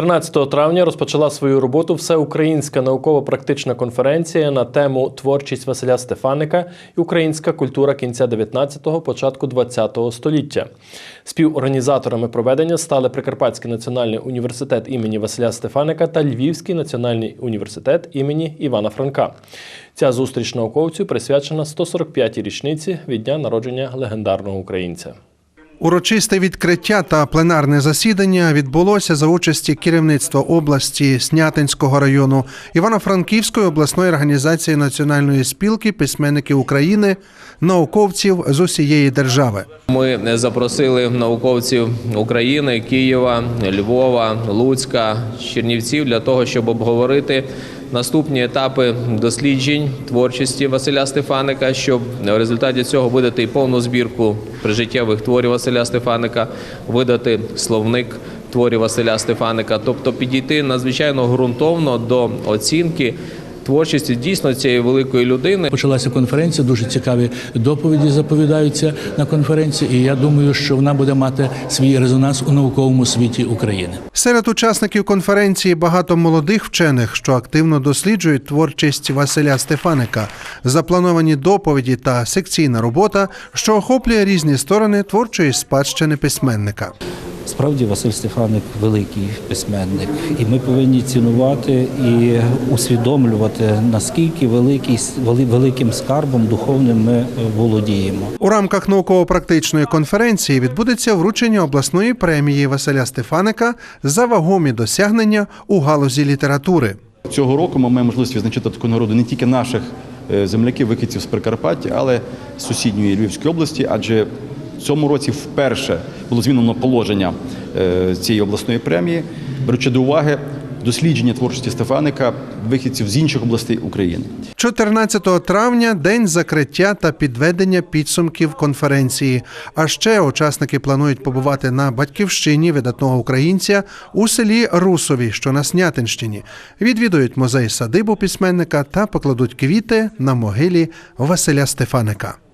13 травня розпочала свою роботу всеукраїнська науково-практична конференція на тему Творчість Василя Стефаника і українська культура кінця 19-го, початку 20-го століття. Співорганізаторами проведення стали Прикарпатський національний університет імені Василя Стефаника та Львівський національний університет імені Івана Франка. Ця зустріч науковцю присвячена 145-й річниці від дня народження легендарного українця. Урочисте відкриття та пленарне засідання відбулося за участі керівництва області Снятинського району Івано-Франківської обласної організації Національної спілки письменників України, науковців з усієї держави. Ми запросили науковців України, Києва, Львова, Луцька, Чернівців для того, щоб обговорити наступні етапи досліджень творчості Василя Стефаника, щоб в результаті цього видати повну збірку прижиттєвих творів Василя Стефаника, видати словник творів Василя Стефаника, тобто підійти надзвичайно ґрунтовно до оцінки творчості дійсно цієї великої людини. Почалася конференція, дуже цікаві доповіді заповідаються на конференції, і я думаю, що вона буде мати свій резонанс у науковому світі України. Серед учасників конференції багато молодих вчених, що активно досліджують творчість Василя Стефаника, заплановані доповіді та секційна робота, що охоплює різні сторони творчої спадщини письменника. Справді Василь Стефаник великий письменник, і ми повинні цінувати і усвідомлювати наскільки великий вели- великим скарбом духовним ми е, володіємо. У рамках науково-практичної конференції відбудеться вручення обласної премії Василя Стефаника за вагомі досягнення у галузі літератури. Цього року ми маємо можливість відзначити таку нагороду не тільки наших е, земляків, вихідців з Прикарпаття, але з сусідньої Львівської області, адже цьому році вперше було змінено положення е, цієї обласної премії, беручи до уваги дослідження творчості Стефаника вихідців з інших областей України. 14 травня день закриття та підведення підсумків конференції. А ще учасники планують побувати на батьківщині видатного українця у селі Русові, що на Снятинщині. Відвідують музей садибу письменника та покладуть квіти на могилі Василя Стефаника.